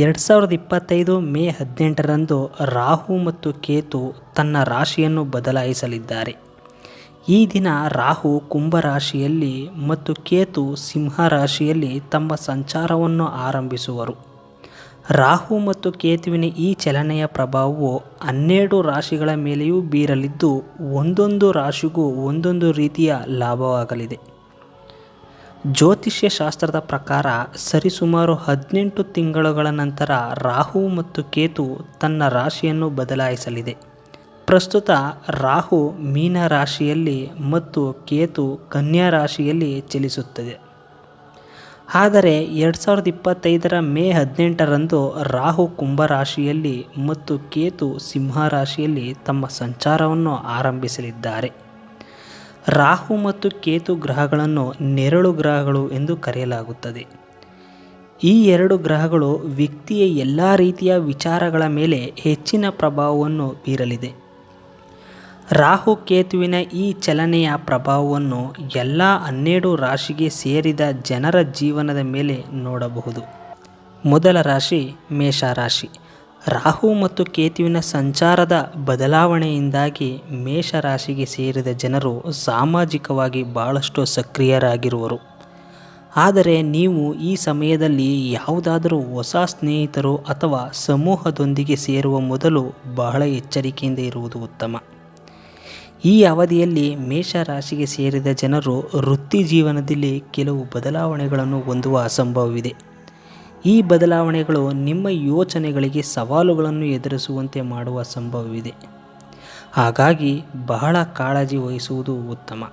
ಎರಡು ಸಾವಿರದ ಇಪ್ಪತ್ತೈದು ಮೇ ಹದಿನೆಂಟರಂದು ರಾಹು ಮತ್ತು ಕೇತು ತನ್ನ ರಾಶಿಯನ್ನು ಬದಲಾಯಿಸಲಿದ್ದಾರೆ. ಈ ದಿನ ರಾಹು ಕುಂಭ ರಾಶಿಯಲ್ಲಿ ಮತ್ತು ಕೇತು ಸಿಂಹ ರಾಶಿಯಲ್ಲಿ ತಮ್ಮ ಸಂಚಾರವನ್ನು ಆರಂಭಿಸುವರು. ರಾಹು ಮತ್ತು ಕೇತುವಿನ ಈ ಚಲನೆಯ ಪ್ರಭಾವವು ಹನ್ನೆರಡು ರಾಶಿಗಳ ಮೇಲೆಯೂ ಬೀರಲಿದ್ದು, ಒಂದೊಂದು ರಾಶಿಗೂ ಒಂದೊಂದು ರೀತಿಯ ಲಾಭವಾಗಲಿದೆ. ಜ್ಯೋತಿಷ್ಯ ಶಾಸ್ತ್ರದ ಪ್ರಕಾರ ಸರಿಸುಮಾರು ಹದಿನೆಂಟು ತಿಂಗಳುಗಳ ನಂತರ ರಾಹು ಮತ್ತು ಕೇತು ತನ್ನ ರಾಶಿಯನ್ನು ಬದಲಾಯಿಸಲಿದೆ. ಪ್ರಸ್ತುತ ರಾಹು ಮೀನ ರಾಶಿಯಲ್ಲಿ ಮತ್ತು ಕೇತು ಕನ್ಯಾ ರಾಶಿಯಲ್ಲಿ ಚಲಿಸುತ್ತದೆ. ಆದರೆ ಎರಡು ಸಾವಿರದ ಇಪ್ಪತ್ತೈದರ ಮೇ ಹದಿನೆಂಟರಂದು ರಾಹು ಕುಂಭ ರಾಶಿಯಲ್ಲಿ ಮತ್ತು ಕೇತು ಸಿಂಹ ರಾಶಿಯಲ್ಲಿ ತಮ್ಮ ಸಂಚಾರವನ್ನು ಆರಂಭಿಸಲಿದ್ದಾರೆ. ರಾಹು ಮತ್ತು ಕೇತು ಗ್ರಹಗಳನ್ನು ನೆರಳು ಗ್ರಹಗಳು ಎಂದು ಕರೆಯಲಾಗುತ್ತದೆ. ಈ ಎರಡು ಗ್ರಹಗಳು ವ್ಯಕ್ತಿಯ ಎಲ್ಲ ರೀತಿಯ ವಿಚಾರಗಳ ಮೇಲೆ ಹೆಚ್ಚಿನ ಪ್ರಭಾವವನ್ನು ಬೀರಲಿದೆ. ರಾಹು ಕೇತುವಿನ ಈ ಚಲನೆಯ ಪ್ರಭಾವವನ್ನು ಎಲ್ಲ ಹನ್ನೆರಡು ರಾಶಿಗೆ ಸೇರಿದ ಜನರ ಜೀವನದ ಮೇಲೆ ನೋಡಬಹುದು. ಮೊದಲ ರಾಶಿ ಮೇಷರಾಶಿ ರಾಹು ಮತ್ತು ಕೇತುವಿನ ಸಂಚಾರದ ಬದಲಾವಣೆಯಿಂದಾಗಿ ಮೇಷರಾಶಿಗೆ ಸೇರಿದ ಜನರು ಸಾಮಾಜಿಕವಾಗಿ ಬಹಳಷ್ಟು ಸಕ್ರಿಯರಾಗಿರುವರು. ಆದರೆ ನೀವು ಈ ಸಮಯದಲ್ಲಿ ಯಾವುದಾದರೂ ಹೊಸ ಸ್ನೇಹಿತರು ಅಥವಾ ಸಮೂಹದೊಂದಿಗೆ ಸೇರುವ ಮೊದಲು ಬಹಳ ಎಚ್ಚರಿಕೆಯಿಂದ ಇರುವುದು ಉತ್ತಮ. ಈ ಅವಧಿಯಲ್ಲಿ ಮೇಷರಾಶಿಗೆ ಸೇರಿದ ಜನರು ವೃತ್ತಿ ಜೀವನದಲ್ಲಿ ಕೆಲವು ಬದಲಾವಣೆಗಳನ್ನು ಹೊಂದುವ ಸಂಭವವಿದೆ ಈ ಬದಲಾವಣೆಗಳು ನಿಮ್ಮ ಯೋಚನೆಗಳಿಗೆ ಸವಾಲುಗಳನ್ನು ಎದುರಿಸುವಂತೆ ಮಾಡುವ ಸಂಭವವಿದೆ. ಹಾಗಾಗಿ ಬಹಳ ಕಾಳಜಿ ವಹಿಸುವುದು ಉತ್ತಮ.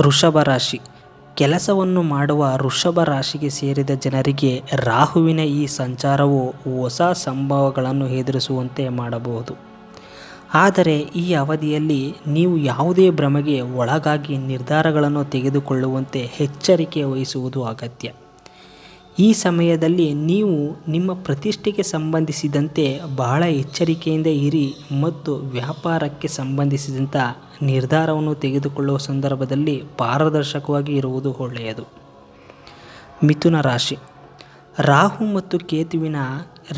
ವೃಷಭ ರಾಶಿ. ಕೆಲಸವನ್ನು ಮಾಡುವ ವೃಷಭ ರಾಶಿಗೆ ಸೇರಿದ ಜನರಿಗೆ ರಾಹುವಿನ ಈ ಸಂಚಾರವು ಹೊಸ ಸಂಭವಗಳನ್ನು ಎದುರಿಸುವಂತೆ ಮಾಡಬಹುದು. ಆದರೆ ಈ ಅವಧಿಯಲ್ಲಿ ನೀವು ಯಾವುದೇ ಭ್ರಮೆಗೆ ಒಳಗಾಗಿ ನಿರ್ಧಾರಗಳನ್ನು ತೆಗೆದುಕೊಳ್ಳುವಂತೆ ಎಚ್ಚರಿಕೆ ವಹಿಸುವುದು ಅಗತ್ಯ. ಈ ಸಮಯದಲ್ಲಿ ನೀವು ನಿಮ್ಮ ಪ್ರತಿಷ್ಠೆಗೆ ಸಂಬಂಧಿಸಿದಂತೆ ಬಹಳ ಎಚ್ಚರಿಕೆಯಿಂದ ಇರಿ ಮತ್ತು ವ್ಯಾಪಾರಕ್ಕೆ ಸಂಬಂಧಿಸಿದಂಥ ನಿರ್ಧಾರವನ್ನು ತೆಗೆದುಕೊಳ್ಳುವ ಸಂದರ್ಭದಲ್ಲಿ ಪಾರದರ್ಶಕವಾಗಿ ಇರುವುದು ಒಳ್ಳೆಯದು. ಮಿಥುನ ರಾಶಿ. ರಾಹು ಮತ್ತು ಕೇತುವಿನ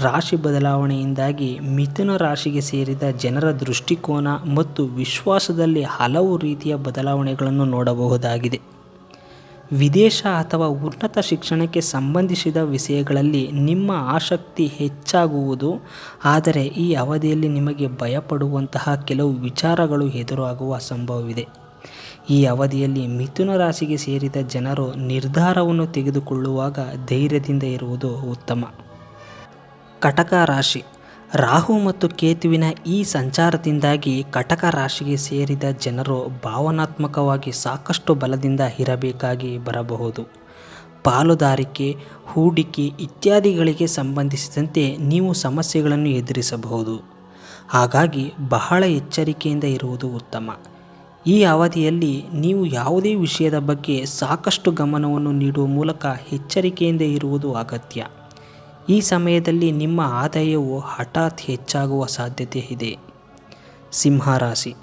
ರಾಶಿ ಬದಲಾವಣೆಯಿಂದಾಗಿ ಮಿಥುನ ರಾಶಿಗೆ ಸೇರಿದ ಜನರ ದೃಷ್ಟಿಕೋನ ಮತ್ತು ವಿಶ್ವಾಸದಲ್ಲಿ ಹಲವು ರೀತಿಯ ಬದಲಾವಣೆಗಳನ್ನು ನೋಡಬಹುದಾಗಿದೆ. ವಿದೇಶ ಅಥವಾ ಉನ್ನತ ಶಿಕ್ಷಣಕ್ಕೆ ಸಂಬಂಧಿಸಿದ ವಿಷಯಗಳಲ್ಲಿ ನಿಮ್ಮ ಆಸಕ್ತಿ ಹೆಚ್ಚಾಗುವುದು. ಆದರೆ ಈ ಅವಧಿಯಲ್ಲಿ ನಿಮಗೆ ಭಯಪಡುವಂತಹ ಕೆಲವು ವಿಚಾರಗಳು ಎದುರಾಗುವ ಸಂಭವವಿದೆ. ಈ ಅವಧಿಯಲ್ಲಿ ಮಿಥುನ ರಾಶಿಗೆ ಸೇರಿದ ಜನರು ನಿರ್ಧಾರವನ್ನು ತೆಗೆದುಕೊಳ್ಳುವಾಗ ಧೈರ್ಯದಿಂದ ಇರುವುದು ಉತ್ತಮ. ಕಟಕ ರಾಶಿ. ರಾಹು ಮತ್ತು ಕೇತುವಿನ ಈ ಸಂಚಾರದಿಂದಾಗಿ ಕಟಕ ರಾಶಿಗೆ ಸೇರಿದ ಜನರು ಭಾವನಾತ್ಮಕವಾಗಿ ಸಾಕಷ್ಟು ಬಲದಿಂದ ಇರಬೇಕಾಗಿ ಬರಬಹುದು. ಪಾಲುದಾರಿಕೆ, ಹೂಡಿಕೆ ಇತ್ಯಾದಿಗಳಿಗೆ ಸಂಬಂಧಿಸಿದಂತೆ ನೀವು ಸಮಸ್ಯೆಗಳನ್ನು ಎದುರಿಸಬಹುದು. ಹಾಗಾಗಿ ಬಹಳ ಎಚ್ಚರಿಕೆಯಿಂದ ಇರುವುದು ಉತ್ತಮ. ಈ ಅವಧಿಯಲ್ಲಿ ನೀವು ಯಾವುದೇ ವಿಷಯದ ಬಗ್ಗೆ ಸಾಕಷ್ಟು ಗಮನವನ್ನು ನೀಡುವ ಮೂಲಕ ಎಚ್ಚರಿಕೆಯಿಂದ ಇರುವುದು ಅಗತ್ಯ. ಈ ಸಮಯದಲ್ಲಿ ನಿಮ್ಮ ಆದಾಯವು ಹಠಾತ್ ಹೆಚ್ಚಾಗುವ ಸಾಧ್ಯತೆ ಇದೆ. ಸಿಂಹರಾಶಿ.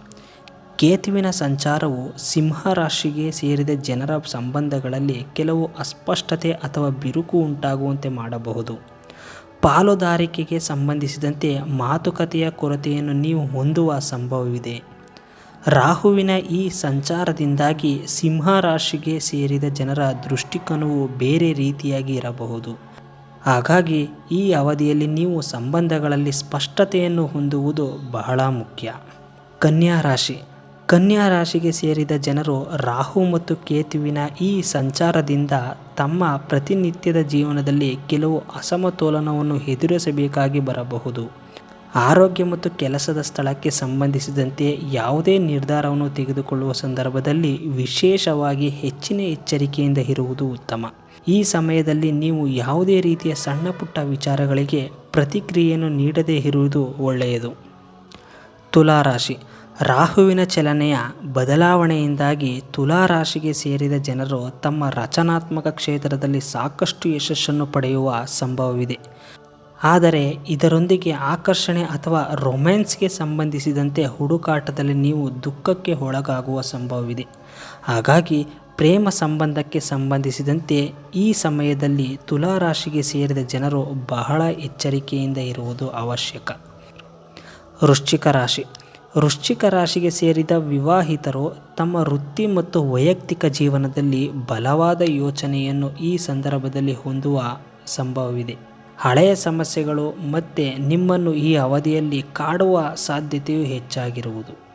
ಕೇತುವಿನ ಸಂಚಾರವು ಸಿಂಹ ರಾಶಿಗೆ ಸೇರಿದ ಜನರ ಸಂಬಂಧಗಳಲ್ಲಿ ಕೆಲವು ಅಸ್ಪಷ್ಟತೆ ಅಥವಾ ಬಿರುಕು ಉಂಟಾಗುವಂತೆ ಮಾಡಬಹುದು. ಪಾಲುದಾರಿಕೆಗೆ ಸಂಬಂಧಿಸಿದಂತೆ ಮಾತುಕತೆಯ ಕೊರತೆಯನ್ನು ನೀವು ಹೊಂದುವ ಸಂಭವವಿದೆ. ರಾಹುವಿನ ಈ ಸಂಚಾರದಿಂದಾಗಿ ಸಿಂಹ ರಾಶಿಗೆ ಸೇರಿದ ಜನರ ದೃಷ್ಟಿಕೋನವು ಬೇರೆ ರೀತಿಯಾಗಿ ಇರಬಹುದು. ಹಾಗಾಗಿ ಈ ಅವಧಿಯಲ್ಲಿ ನೀವು ಸಂಬಂಧಗಳಲ್ಲಿ ಸ್ಪಷ್ಟತೆಯನ್ನು ಹೊಂದುವುದು ಬಹಳ ಮುಖ್ಯ. ಕನ್ಯಾ ರಾಶಿ. ಕನ್ಯಾ ರಾಶಿಗೆ ಸೇರಿದ ಜನರು ರಾಹು ಮತ್ತು ಕೇತುವಿನ ಈ ಸಂಚಾರದಿಂದ ತಮ್ಮ ಪ್ರತಿನಿತ್ಯದ ಜೀವನದಲ್ಲಿ ಕೆಲವು ಅಸಮತೋಲನವನ್ನು ಎದುರಿಸಬೇಕಾಗಿ ಬರಬಹುದು. ಆರೋಗ್ಯ ಮತ್ತು ಕೆಲಸದ ಸ್ಥಳಕ್ಕೆ ಸಂಬಂಧಿಸಿದಂತೆ ಯಾವುದೇ ನಿರ್ಧಾರವನ್ನು ತೆಗೆದುಕೊಳ್ಳುವ ಸಂದರ್ಭದಲ್ಲಿ ವಿಶೇಷವಾಗಿ ಹೆಚ್ಚಿನ ಎಚ್ಚರಿಕೆಯಿಂದ ಇರುವುದು ಉತ್ತಮ. ಈ ಸಮಯದಲ್ಲಿ ನೀವು ಯಾವುದೇ ರೀತಿಯ ಸಣ್ಣ ಪುಟ್ಟ ವಿಚಾರಗಳಿಗೆ ಪ್ರತಿಕ್ರಿಯೆಯನ್ನು ನೀಡದೇ ಇರುವುದು ಒಳ್ಳೆಯದು. ತುಲಾರಾಶಿ. ರಾಹುವಿನ ಚಲನೆಯ ಬದಲಾವಣೆಯಿಂದಾಗಿ ತುಲಾರಾಶಿಗೆ ಸೇರಿದ ಜನರು ತಮ್ಮ ರಚನಾತ್ಮಕ ಕ್ಷೇತ್ರದಲ್ಲಿ ಸಾಕಷ್ಟು ಯಶಸ್ಸನ್ನು ಪಡೆಯುವ ಸಂಭವವಿದೆ. ಆದರೆ ಇದರೊಂದಿಗೆ ಆಕರ್ಷಣೆ ಅಥವಾ ರೊಮ್ಯಾನ್ಸ್ಗೆ ಸಂಬಂಧಿಸಿದಂತೆ ಹುಡುಕಾಟದಲ್ಲಿ ನೀವು ದುಃಖಕ್ಕೆ ಒಳಗಾಗುವ ಸಂಭವವಿದೆ. ಹಾಗಾಗಿ ಪ್ರೇಮ ಸಂಬಂಧಕ್ಕೆ ಸಂಬಂಧಿಸಿದಂತೆ ಈ ಸಮಯದಲ್ಲಿ ತುಲಾರಾಶಿಗೆ ಸೇರಿದ ಜನರು ಬಹಳ ಎಚ್ಚರಿಕೆಯಿಂದ ಇರುವುದು ಅವಶ್ಯಕ. ವೃಶ್ಚಿಕ ರಾಶಿ. ವೃಶ್ಚಿಕ ರಾಶಿಗೆ ಸೇರಿದ ವಿವಾಹಿತರು ತಮ್ಮ ವೃತ್ತಿ ಮತ್ತು ವೈಯಕ್ತಿಕ ಜೀವನದಲ್ಲಿ ಬಲವಾದ ಯೋಚನೆಯನ್ನು ಈ ಸಂದರ್ಭದಲ್ಲಿ ಹೊಂದುವ ಸಂಭವವಿದೆ. ಹಳೆಯ ಸಮಸ್ಯೆಗಳು ಮತ್ತು ನಿಮ್ಮನ್ನು ಈ ಅವಧಿಯಲ್ಲಿ ಕಾಡುವ ಸಾಧ್ಯತೆಯು ಹೆಚ್ಚಾಗಿರುವುದು.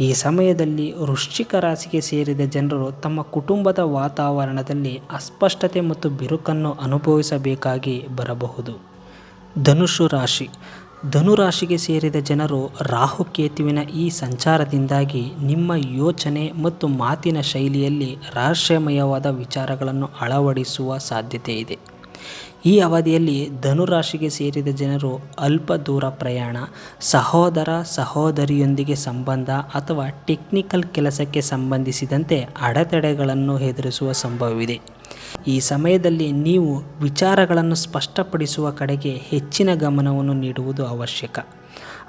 ಈ ಸಮಯದಲ್ಲಿ ವೃಶ್ಚಿಕ ರಾಶಿಗೆ ಸೇರಿದ ಜನರು ತಮ್ಮ ಕುಟುಂಬದ ವಾತಾವರಣದಲ್ಲಿ ಅಸ್ಪಷ್ಟತೆ ಮತ್ತು ಬಿರುಕನ್ನು ಅನುಭವಿಸಬೇಕಾಗಿ ಬರಬಹುದು. ಧನುಷು ರಾಶಿ. ಧನುರಾಶಿಗೆ ಸೇರಿದ ಜನರು ರಾಹುಕೇತುವಿನ ಈ ಸಂಚಾರದಿಂದಾಗಿ ನಿಮ್ಮ ಯೋಚನೆ ಮತ್ತು ಮಾತಿನ ಶೈಲಿಯಲ್ಲಿ ರಹಸ್ಯಮಯವಾದ ವಿಚಾರಗಳನ್ನು ಅಳವಡಿಸುವ ಸಾಧ್ಯತೆ ಇದೆ. ಈ ಅವಧಿಯಲ್ಲಿ ಧನುರಾಶಿಗೆ ಸೇರಿದ ಜನರು ಅಲ್ಪ ದೂರ ಪ್ರಯಾಣ, ಸಹೋದರ ಸಹೋದರಿಯೊಂದಿಗೆ ಸಂಬಂಧ ಅಥವಾ ಟೆಕ್ನಿಕಲ್ ಕೆಲಸಕ್ಕೆ ಸಂಬಂಧಿಸಿದಂತೆ ಅಡೆತಡೆಗಳನ್ನು ಎದುರಿಸುವ ಸಂಭವವಿದೆ. ಈ ಸಮಯದಲ್ಲಿ ನೀವು ವಿಚಾರಗಳನ್ನು ಸ್ಪಷ್ಟಪಡಿಸುವ ಕಡೆಗೆ ಹೆಚ್ಚಿನ ಗಮನವನ್ನು ನೀಡುವುದು ಅವಶ್ಯಕ.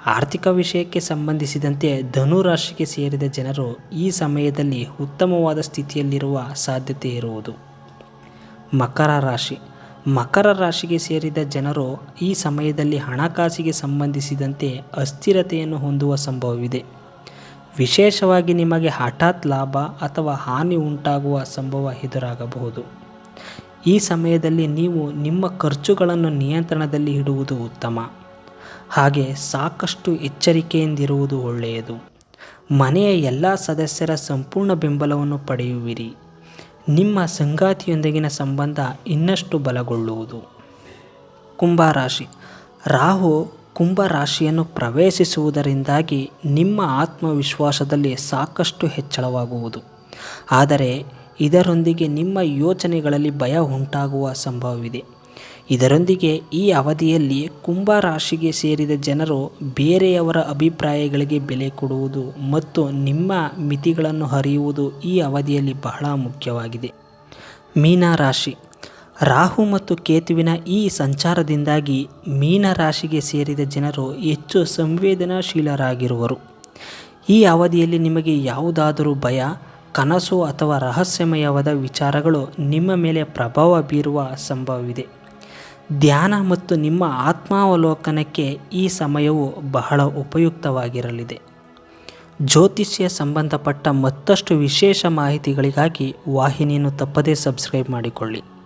ಆರ್ಥಿಕ ವಿಷಯಕ್ಕೆ ಸಂಬಂಧಿಸಿದಂತೆ ಧನುರಾಶಿಗೆ ಸೇರಿದ ಜನರು ಈ ಸಮಯದಲ್ಲಿ ಉತ್ತಮವಾದ ಸ್ಥಿತಿಯಲ್ಲಿರುವ ಸಾಧ್ಯತೆ ಇರುವುದು. ಮಕರ ರಾಶಿ. ಮಕರ ರಾಶಿಗೆ ಸೇರಿದ ಜನರು ಈ ಸಮಯದಲ್ಲಿ ಹಣಕಾಸಿಗೆ ಸಂಬಂಧಿಸಿದಂತೆ ಅಸ್ಥಿರತೆಯನ್ನು ಹೊಂದುವ ಸಂಭವವಿದೆ. ವಿಶೇಷವಾಗಿ ನಿಮಗೆ ಹಠಾತ್ ಲಾಭ ಅಥವಾ ಹಾನಿ ಉಂಟಾಗುವ ಸಂಭವ ಎದುರಾಗಬಹುದು. ಈ ಸಮಯದಲ್ಲಿ ನೀವು ನಿಮ್ಮ ಖರ್ಚುಗಳನ್ನು ನಿಯಂತ್ರಣದಲ್ಲಿ ಇಡುವುದು ಉತ್ತಮ. ಹಾಗೆ ಸಾಕಷ್ಟು ಎಚ್ಚರಿಕೆಯಿಂದಿರುವುದು ಒಳ್ಳೆಯದು. ಮನೆಯ ಎಲ್ಲ ಸದಸ್ಯರ ಸಂಪೂರ್ಣ ಬೆಂಬಲವನ್ನು ಪಡೆಯುವಿರಿ. ನಿಮ್ಮ ಸಂಗಾತಿಯೊಂದಿಗಿನ ಸಂಬಂಧ ಇನ್ನಷ್ಟು ಬಲಗೊಳ್ಳುವುದು. ಕುಂಭರಾಶಿ. ರಾಹು ಕುಂಭರಾಶಿಯನ್ನು ಪ್ರವೇಶಿಸುವುದರಿಂದಾಗಿ ನಿಮ್ಮ ಆತ್ಮವಿಶ್ವಾಸದಲ್ಲಿ ಸಾಕಷ್ಟು ಹೆಚ್ಚಳವಾಗುವುದು. ಆದರೆ ಇದರೊಂದಿಗೆ ನಿಮ್ಮ ಯೋಚನೆಗಳಲ್ಲಿ ಭಯ ಉಂಟಾಗುವ ಸಂಭವವಿದೆ. ಇದರೊಂದಿಗೆ ಈ ಅವಧಿಯಲ್ಲಿ ಕುಂಭ ರಾಶಿಗೆ ಸೇರಿದ ಜನರು ಬೇರೆಯವರ ಅಭಿಪ್ರಾಯಗಳಿಗೆ ಬೆಲೆ ಕೊಡುವುದು ಮತ್ತು ನಿಮ್ಮ ಮಿತಿಗಳನ್ನು ಹರಿಯುವುದು ಈ ಅವಧಿಯಲ್ಲಿ ಬಹಳ ಮುಖ್ಯವಾಗಿದೆ. ಮೀನರಾಶಿ ರಾಹು ಮತ್ತು ಕೇತುವಿನ ಈ ಸಂಚಾರದಿಂದಾಗಿ ಮೀನರಾಶಿಗೆ ಸೇರಿದ ಜನರು ಹೆಚ್ಚು ಸಂವೇದನಾಶೀಲರಾಗಿರುವರು. ಈ ಅವಧಿಯಲ್ಲಿ ನಿಮಗೆ ಯಾವುದಾದರೂ ಭಯ, ಕನಸು ಅಥವಾ ರಹಸ್ಯಮಯವಾದ ವಿಚಾರಗಳು ನಿಮ್ಮ ಮೇಲೆ ಪ್ರಭಾವ ಬೀರುವ ಸಂಭವವಿದೆ. ಧ್ಯಾನ ಮತ್ತು ನಿಮ್ಮ ಆತ್ಮಾವಲೋಕನಕ್ಕೆ ಈ ಸಮಯವು ಬಹಳ ಉಪಯುಕ್ತವಾಗಿರಲಿದೆ. ಜ್ಯೋತಿಷ್ಯ ಸಂಬಂಧಪಟ್ಟ ಮತ್ತಷ್ಟು ವಿಶೇಷ ಮಾಹಿತಿಗಳಿಗಾಗಿ ವಾಹಿನಿಯನ್ನು ತಪ್ಪದೇ ಸಬ್ಸ್ಕ್ರೈಬ್ ಮಾಡಿಕೊಳ್ಳಿ.